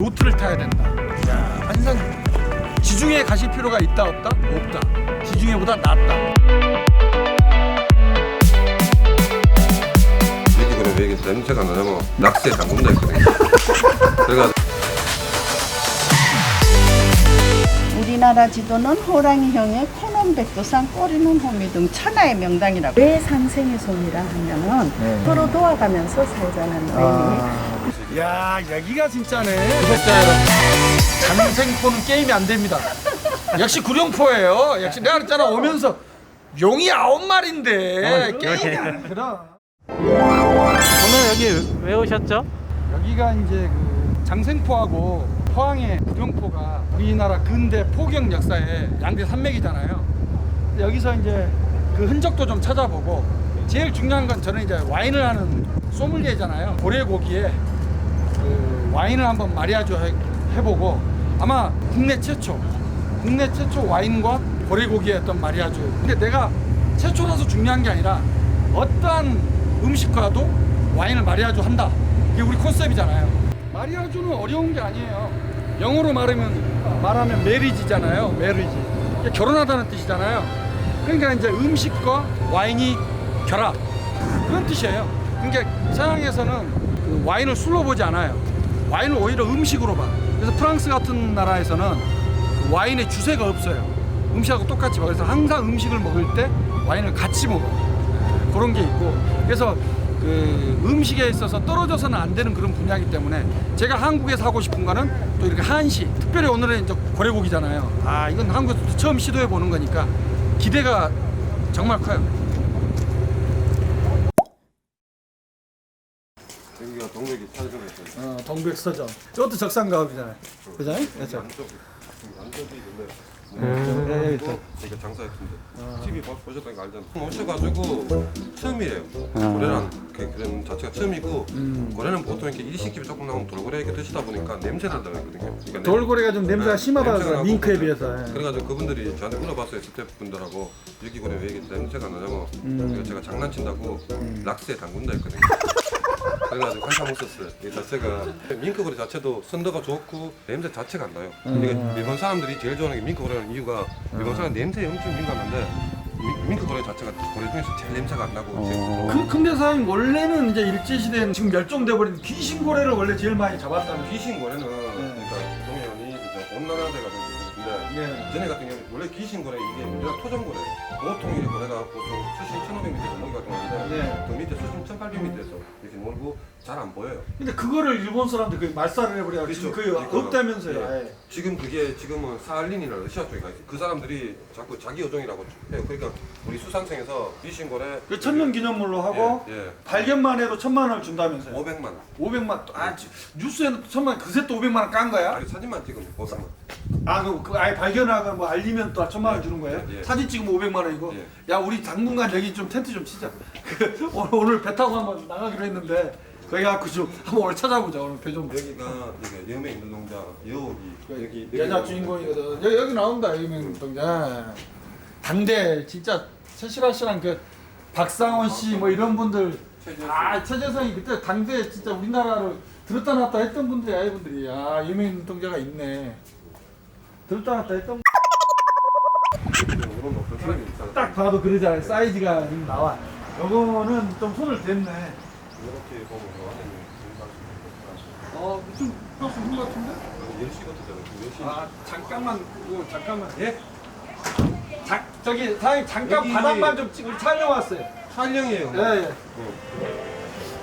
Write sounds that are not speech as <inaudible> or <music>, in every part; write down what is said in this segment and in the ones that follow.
요트를 타야 된다. 야, 환상. 지중해 가실 필요가 있다 없다? 없다. 지중해보다 낫다. 여기 그럼 왜 이게 냄새가 나냐면 낙스에 담근다 했거든요. 그래가 우리나라 지도는 호랑이형의 코는 백두산, 꼬리는 호미 등 천하의 명당이라고. 왜 상생의 손이라 하면은 서로 도와가면서 살자는 의미. 야, 여기가 진짜네. 여러분. 장생포는 게임이 안 됩니다. 역시 구룡포예요. 역시 내가 그랬잖아 오면서 용이 아홉 마리인데 게임이 안 들어. 오늘 여기 왜 오셨죠? 여기가 이제 그 장생포하고 포항의 구룡포가 우리나라 근대 포경 역사의 양대 산맥이잖아요. 여기서 이제 그 흔적도 좀 찾아보고 제일 중요한 건 저는 이제 와인을 하는 소믈리에잖아요. 고래고기에 그 와인을 한번 마리아주 해, 해보고 아마 국내 최초 국내 최초 와인과 고래고기의 어떤 마리아주. 근데 내가 최초라서 중요한 게 아니라 어떠한 음식과도 와인을 마리아주 한다. 이게 우리 컨셉이잖아요. 마리아주는 어려운 게 아니에요. 영어로 말하면 말하면 메리지잖아요. 메리지. 결혼하다는 뜻이잖아요. 그러니까 이제 음식과 와인이 결합 그런 뜻이에요. 그러니까 서양에서는 그 와인을 술로 보지 않아요. 와인을 오히려 음식으로 봐. 그래서 프랑스 같은 나라에서는 그 와인의 주세가 없어요. 음식하고 똑같이 먹어요. 그래서 항상 음식을 먹을 때 와인을 같이 먹어. 그런 게 있고 그래서 그 음식에 있어서 떨어져서는 안 되는 그런 분야이기 때문에 제가 한국에서 하고 싶은 거는 또 이렇게 한식 특별히 오늘은 이제 고래고기잖아요 아 이건 한국에서 처음 시도해 보는 거니까 기대가 정말 커요 여기가 동백이 찾으러 동백서점. 저것도 적산가업이잖아요. 그죠? 그렇죠? 근데 네, 이거 이거 장사했는데. TV 봐- 보셨다니까 알잖아. 오셔가지고 처음이에요. 고래랑 그 그런 자체가 처음이고 고래는 보통 이렇게 일식집이 조금 나오면 돌고래 이렇게 드시다 보니까 냄새 난다고 했거든요. 그러니까 돌고래가 좀 냄새가 네, 심하다고 그래요 밍크에 그래. 비해서. 예. 그래가지고 그분들이 저한테 물어봤어요 스태프분들하고. 여기 고래 왜 이게 냄새가 나냐고. 그래서 제가 장난친다고 락스에 담근다 했거든요 그래가지고 한참 웃었어요. 이 자체가 밍크고래 자체도 선도가 좋고 냄새 자체가 안 나요. 그러니까 일본 사람들이 제일 좋아하는 게 밍크고래라는 이유가 일본 사람 냄새에 엄청 민감한데 미- 밍크고래 자체가 고래 중에서 제일 냄새가 안 나고 그, 근데 사장님 원래는 이제 일제시대에는 지금 멸종돼 버린 귀신고래를 원래 제일 많이 잡았다는 귀신 고래는 그러니까 동해안이 이제 온난화돼가 좀 있는데 예. 전에 같은 경우는 원래 귀신 고래 이게 문제가 토종 고래 보통 이 고래가 보통 수심 1500m에서 먹이가 들어오는데 네. 그 밑에 수심 1800m에서 이렇게 놀고 잘 안 보여요 근데 그거를 일본 사람들 그 말살을 해버려 지금 그렇죠. 그게 그거는. 없다면서요 예. 아예. 지금 그게 지금은 사할린이나 러시아 쪽에 가 있어요 그 사람들이 자꾸 자기 여종이라고 해요 그러니까 우리 수산청에서 귀신 고래 그 천년 기념물로 하고 예, 예. 발견만 해도 천만 원을 준다면서요 500만 원 500만 또- 아 지- 뉴스에는 천만 원, 그새 또 500만 원 깐 거야? 아니 사진만 찍으면 500만 원 아, 그, 그 아예 발 견하고 뭐 알리면 또 천만 원 주는 거예요? 예, 예. 사진 찍으면 500만 원이고. 예. 야, 우리 당분간 여기 좀 텐트 좀 치자. <laughs> 그, 오늘, 오늘 배 타고 한번 나가기로 했는데 거기 가고 좀 한번 오늘 찾아보자. 오늘 배 좀. 여기가 이게 여명 인도농장 여기 여기 여자 주인공이거든. 여기, 여기 나온다. 여기 동자. 당대 진짜 최실화 씨랑 그 박상원 씨 뭐 이런 분들. 아 최재성이 그때 당대 진짜 우리나라를 들었다 놨다 했던 분들이 아이분들이 아 유명 운동자가 있네 들었다 놨다 했던 사람이 있잖아 딱 봐도 그러잖아요. 사이즈가 지금 나와. 요거는 좀 손을 댔네. 이렇게 보면 안에는 어좀 플러스 한것 같은데? 10시 같잖아요? 10시. 아 잠깐만. 이거 잠깐만. 예? 자, 저기 사장님 잠깐 여기- 바닥만 좀 찍을 촬영 왔어요. 촬영이에요 예 예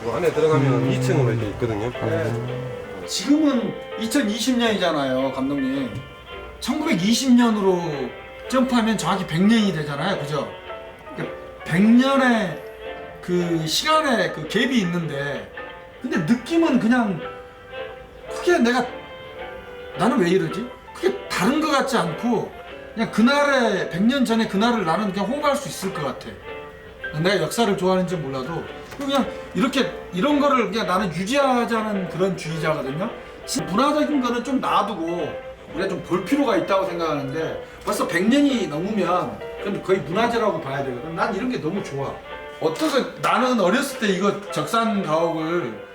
이 안에 들어가면 2층으로 이렇게 있거든요. 예. 지금은 2020년이잖아요 감독님 1920년으로 점프하면 정확히 100년이 되잖아요 그죠 100년의 그 시간의 그 갭이 있는데 근데 느낌은 그냥 크게 내가 나는 왜 이러지? 크게 다른 것 같지 않고 그냥 그날의 100년 전에 그날을 나는 그냥 호흡할 수 있을 것 같아 내가 역사를 좋아하는지 몰라도 그냥 이렇게 이런 거를 그냥 나는 유지하자는 그런 주의자거든요. 진- 문화적인 거는 좀 놔두고 우리가 좀 볼 필요가 있다고 생각하는데 벌써 100년이 넘으면 그건 거의 문화재라고 봐야 되거든. 난 이런 게 너무 좋아. 어떻게 나는 어렸을 때 이거 적산 가옥을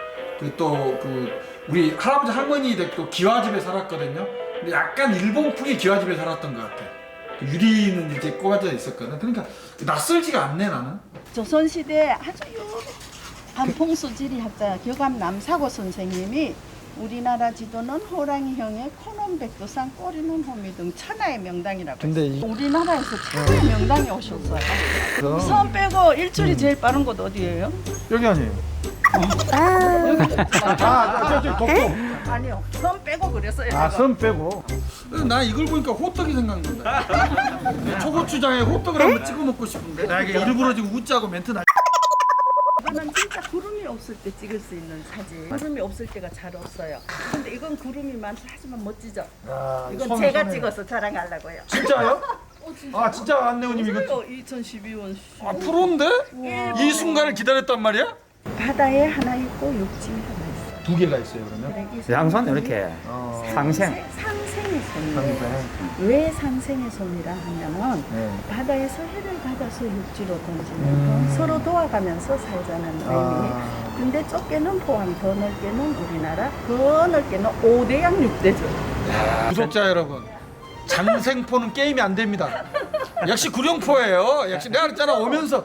그또그 우리 할아버지 할머니 댁도 기와집에 살았거든요. 근데 약간 일본풍의 기와집에 살았던 것 같아. 유리는 이제 꽂아져 있었거든. 그러니까 낯설지가 않네 나는. 조선시대 아주 유명한 반풍수 지리학자 교감 남사고 선생님이 우리나라 지도는 호랑이형의 코는 백두산 꼬리는 호미 등 천하의 명당이라고 근데 했어요. 이- 우리나라에서 최고의 명당에 오셨어요. 섬 빼고 일출이 제일 빠른 곳 어디예요? 여기 아니에요. 아, 저저 독도. 아니요. 섬 빼고 그랬어요. 아, 제가. 섬 빼고. 나 이걸 보니까 호떡이 생각난다. 초고추장에 호떡을 한번 찍어 먹고 싶은데. 나 이게 일부러 지금 웃자고 멘트 나. 이거는 진짜 구름이 없을 때 찍을 수 있는 사진. 구름이 없을 때가 잘 없어요. 근데 이건 구름이 많지 하지만 멋지죠. 아, 이건 손에, 제가 손에. 찍어서 자랑하려고요. 진짜요? <laughs> 아, 진짜 안내원님 이거 이거 2012원 아, 프로인데? 이 순간을 기다렸단 말이야? 바다에 하나 있고 육지에 하나 있어요. 두 개가 있어요, 그러면. 그래, 이 양손 이렇게 어. 상생. 상생의 손이에요. 왜 상생의 손이라 하면은 네. 바다에서 해를 받아서 육지로 던지는 음. 거 서로 도와가면서 살자는 의미. 아. 근데 좁게는 포항, 더 넓게는 우리나라, 더 넓게는 5대양 6대죠. 구독자 여러분, 장생포는 게임이 안 됩니다. 역시 구룡포예요. 역시 내가 그랬잖아 오면서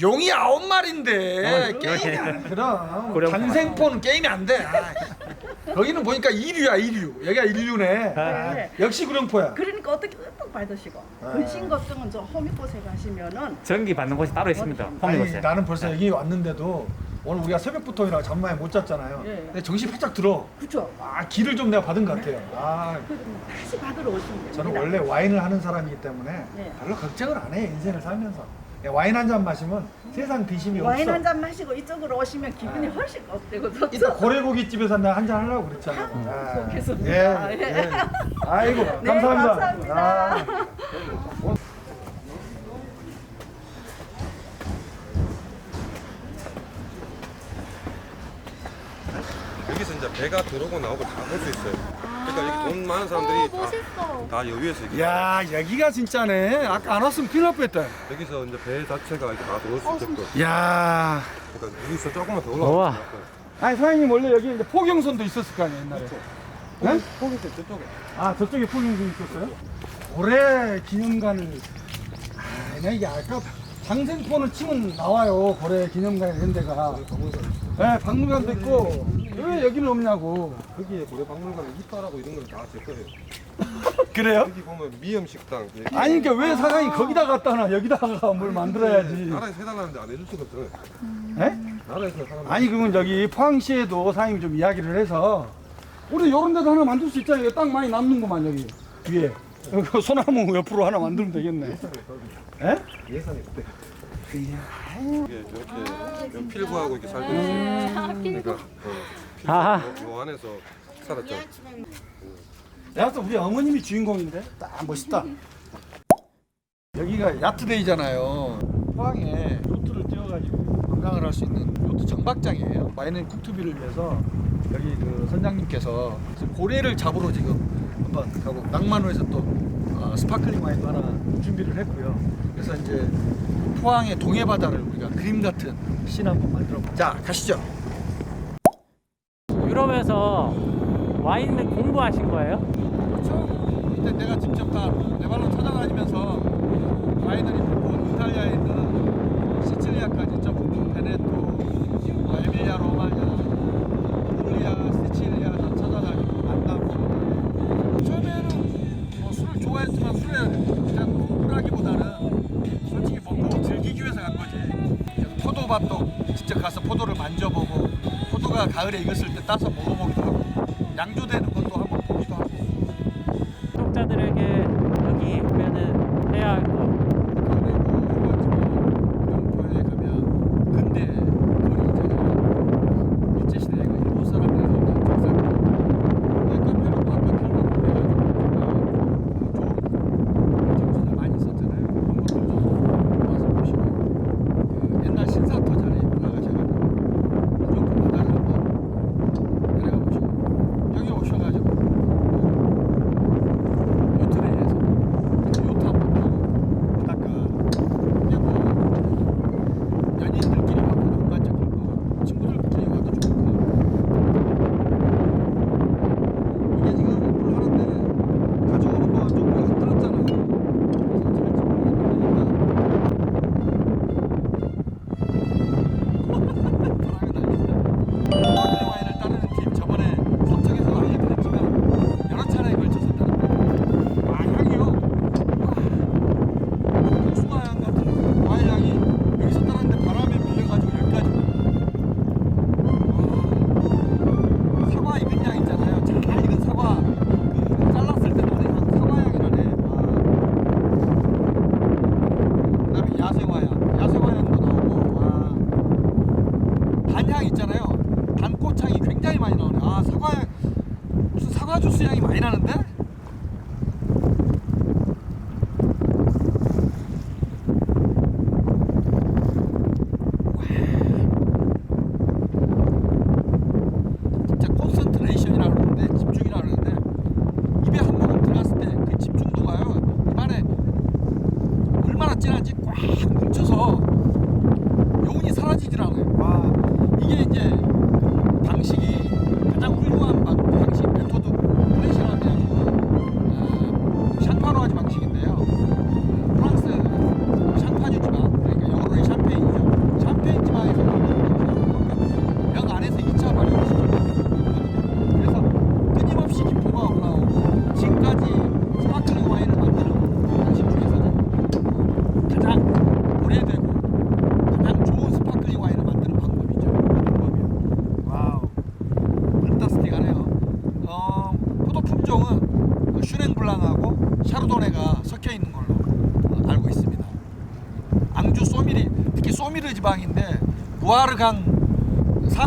용이 아홉 마리인데 게임이 안 그럼 구룡포. 장생포는 게임이 안 돼. 아, 거기는 보니까 이류야 이류. 여기가 일류네. 네. 역시 구룡포야. 그러니까 어떻게 흠뻑 받으시고 근심 걱정은 저 호미꽃에 가시면은 전기 받는 곳이 따로 있습니다. 아니 홈리곳에. 나는 벌써 여기 왔는데도 오늘 우리가 새벽부터이라 잠만에 못 잤잖아요. 예. 근데 정신 바짝 들어. 그죠? 아 길을 좀 내가 받은 것 같아요. 아 그럼 다시 받으러 오시면 됩니다. 저는 원래 와인을 하는 사람이기 때문에 네. 별로 걱정을 안 해 인생을 살면서 그냥 와인 한 잔 마시면 세상 비심이 와인 없어. 한 잔 마시고 이쪽으로 오시면 기분이 훨씬 업되고 이따 좋죠. 고래고기 집에서 내가 한잔 하려고 그랬잖아. 아, 좋겠습니다. 예, 예. 아이고 네, 감사합니다. 감사합니다. 아. 여기서 이제 배가 들어오고 나오고 다 볼 수 있어요. 그러니까 여기 돈 많은 사람들이 다, 다 여기에서 이렇게 야 여기가 진짜네. 아까 안 왔으면 큰일 날 뻔했다. 여기서 이제 배 자체가 이렇게 다 들어올 수 있게끔. 야. 그러니까 여기서 조금만 더 우와. 올라가면 아니 사장님 원래 여기 이제 포경선도 있었을 거 아니에요 옛날에. 네? 거기서 저쪽에. 아 저쪽에 포경선 있었어요? 고래 기념관을 아 내가 이게 아까 장생포는 치면 나와요 고래 기념관 이런 데가. 네 박물관도 있고 왜 여기는 없냐고. 거기에 고래 박물관 이빨하고 이런 건 다 제 거예요. <laughs> 그래요? 여기 보면 미염 식당. 여기 아니 그러니까 왜 사장이 거기다 갖다 놔 여기다가 뭘 만들어야지. 나라에서 해달라는데 안 해줄 수가 없어요. 에? 나라에서 사람. 아니 그러면 저기 포항시에도 사장님이 좀 이야기를 해서 우리 요런 데도 하나 만들 수 있잖아요. 여기 땅 많이 남는구만 여기 위에. 여기 소나무 옆으로 하나 만들면 되겠네. 에? 예산이. 이게 이렇게 연필구하고 이렇게 살고 있어요. 그러니까 어, 아하. 필구 요, 요 안에서 살았죠. 내가 또 우리 어머님이 주인공인데 딱 멋있다. 여기가 야트데이잖아요. 포항에 요트를 띄워가지고 관광을 할 수 있는 요트 정박장이에요. 와인앤 국투비를 위해서 여기 그 선장님께서 지금 고래를 잡으러 지금 한번 가고 낭만호에서 또 어, 스파클링 와인도 하나 준비를 했고요. 그래서 이제 포항의 동해 바다를 우리가 그림 같은 씬 한번 만들어. 자 가시죠. 유럽에서 와인을 공부하신 거예요? 그렇죠. 이때 내가 직접 다내 발로 찾아다니면서 와인을 입고 이탈리아에 있는 시칠리아까지 전부 베네토, 뭐 에밀리아 로마냐, 이탈리아, 시칠리아 다 찾아다니고 만나고 처음에는 뭐 술을 좋아했지만 술에 그냥 공부라기보다는 솔직히 먹고 즐기기 위해서 간 거지. 그래서 포도밭도 직접 가서 포도를 만져보고 포도 가 가을에 익었을 때 따서 먹어보기도 하고 양조되는 것도 보기도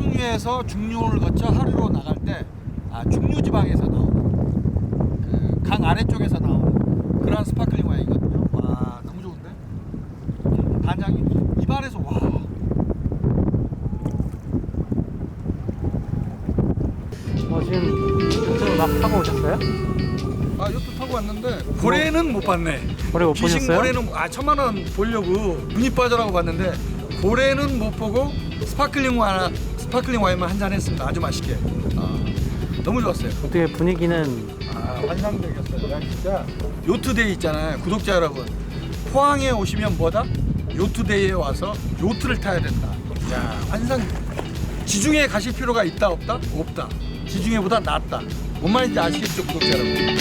상류에서 중류를 거쳐 하류로 나갈 때 아, 중류 지방에서 나오는 그강 아래쪽에서 나오는 그러한 스파클링 와인이거든요. 와 너무 좋은데 단장이 입안에서 와 어, 지금 막 타고 오셨어요? 아, 요트 타고 왔는데 고래는 못 봤네. 고래 못 귀신 보셨어요? 고래는 아 천만 원 보려고 눈이 빠져라고 봤는데 고래는 못 보고 스파클링 와인 스파클링 와인만 한 잔 했습니다. 아주 맛있게. 아, 너무 좋았어요. 어떻게 분위기는 아, 환상적이었어요. 난 진짜 요트데이 있잖아요. 구독자 여러분. 포항에 오시면 뭐다? 요트데이에 와서 요트를 타야 된다. 야, 환상. 지중해 가실 필요가 있다 없다? 없다. 지중해보다 낫다. 뭔 말인지 아시겠죠, 구독자 여러분?